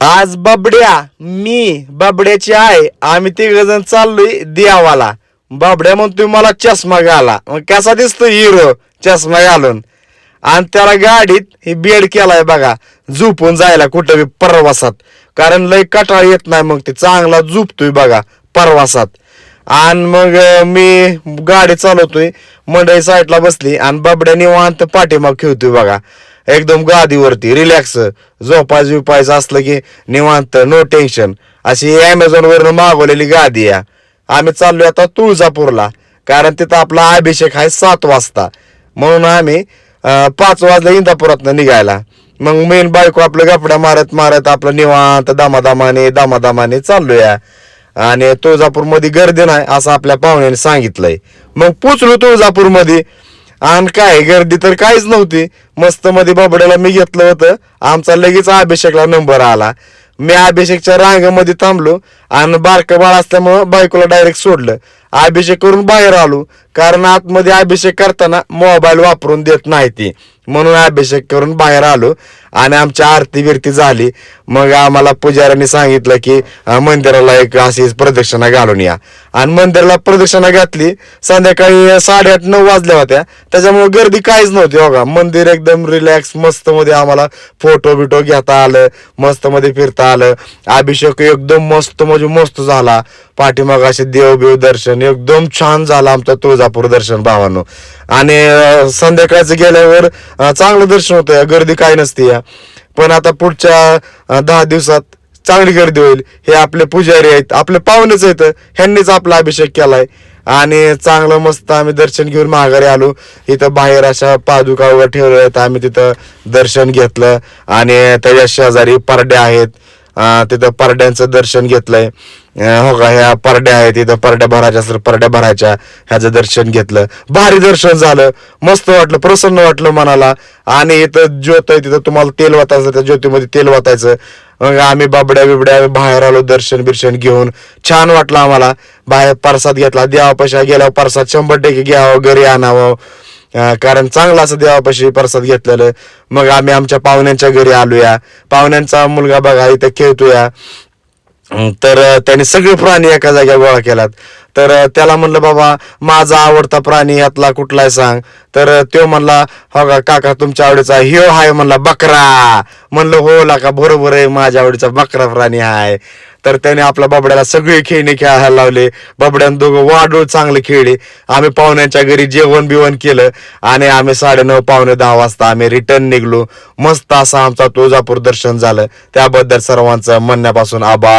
आज बबड्या मी बबड्याची आहे आम्ही तिघजण चाललोय देवाला. बबड्या म्हणतोय मला चष्मा घाला. मग कसा दिसतो हिरो? चष्मा घालून. आणि त्याला गाडीत ही बेड केलाय बघा झोपून जायला कुठं बी प्रवासात. कारण लय कटाळ येत नाही मग ते चांगला झोपतोय बघा प्रवासात. आणि मग मी गाडी चालवतोय मंडई साईडला बसली आणि बबड्या निवांत पाठीमाग खेळतोय बघा. एकदम गादीवरती रिलॅक्स झोपायच विपायचं असलं की निवांत नो टेन्शन अशी अमेझॉन मागवलेली गादी आहे आम्ही चाललोय आता तुळजापूरला कारण तिथं आपला अभिषेक आहे सात वाजता. म्हणून आम्ही पाच वाजता इंदापुरातनं निघायला. मग मेन बायको आपलं गपड्या मारत मारत आपलं निवांत दामादामाने दामादामाने चाललोय. आणि तुळजापूरमध्ये गर्दी नाही असं आपल्या पाहुण्याने सांगितलंय. मग पोचलो तुळजापूरमध्ये. आणि काय गर्दी तर काहीच नव्हती. मस्त मध्ये बाबड्याला मी घेतलं होतं. आमचा लगेच अभिषेकला नंबर आला. मी अभिषेकच्या रांगामध्ये थांबलो. आणि बारकं बाळ असल्यामुळं बायकोला डायरेक्ट सोडलं. अभिषेक करून बाहेर आलो. कारण आतमध्ये अभिषेक करताना मोबाईल वापरून देत नाही ती. म्हणून अभिषेक करून बाहेर आलो आणि आमची आरती बिरती झाली. मग आम्हाला पुजाऱ्यांनी सांगितलं की मंदिराला एक अशी प्रदक्षिणा घालून या. आणि मंदिराला प्रदक्षिणा घातली. संध्याकाळी साडेआठ नऊ वाजल्या होत्या. त्याच्यामुळे गर्दी काहीच नव्हती हो बघा मंदिर एकदम रिलॅक्स मस्त मध्ये आम्हाला फोटो बिटो घेता आलं मस्त मध्ये फिरता आलं. अभिषेक एकदम मस्त म्हणजे मस्त झाला. पाठीमाग असे देव बिव दर्शन एकदम छान झालं तुळजा तुळजापूर दर्शन भावांनो. आणि संध्याकाळचं गेल्यावर चांगलं दर्शन होतं. गर्दी काय नसते या. पण आता पुढच्या दहा दिवसात चांगली गर्दी होईल. हे आपले पुजारी आहेत. आपले पाहुणेच आहेत. ह्यांनीच आपला अभिषेक केलाय. आणि चांगलं मस्त आम्ही दर्शन घेऊन माघारी आलो. इथं बाहेर अशा पादुका वगैरे ठेवल्या आहेत आम्ही तिथं दर्शन घेतलं. आणि त्याच्या शेजारी पारडे आहेत. तिथं परड्यांचं दर्शन घेतलंय. हो का ह्या परड्या आहेत तिथं परड्या भरायच्या असं परड्या भरायच्या ह्याचं दर्शन घेतलं. भारी दर्शन झालं मस्त वाटलं प्रसन्न वाटलं मनाला. आणि इथं ज्योत आहे तिथं तुम्हाला तेल वाचायचं त्या ज्योतीमध्ये तेल वाचायचं मग आम्ही बाबड्या बिबड्या बाहेर आलो दर्शन बिर्शन घेऊन. छान वाटलं आम्हाला. बाहेर परसाद घेतला देवापाशा गेल्यावर परसाद शंभर टक्के घ्यावं घरी आणावं. कारण चांगला असं देवापाशी प्रसाद घेतलेलं. मग आम्ही आमच्या पाहुण्यांच्या घरी आलोया. पाहुण्यांचा मुलगा बघा इथं खेळतोया. तर त्याने सगळे प्राणी एका जाग्या गोळा केलात तर त्याला म्हणलं बाबा माझा आवडता प्राणी यातला कुठला आहे सांग? तर तो म्हणला हो का काका तुमच्या आवडीचा हिओ हाय म्हणला बकरा. म्हणलं हो लाका बरोबर आहे माझ्या आवडीचा बकरा प्राणी आहे तर त्याने आपल्या बाबड्याला सगळे खेळणे खेळायला लावले. बाबड्यानं दोघं वाढूळ चांगले खेळले. आम्ही पाहुण्यांच्या घरी जेवण बिवण केलं आणि आम्ही साडेनऊ पावणे दहा वाजता आम्ही रिटर्न निघलो. मस्त असा आमचा तुळजापूर दर्शन झालं. त्याबद्दल सर्वांचं म्हणण्यापासून आभार.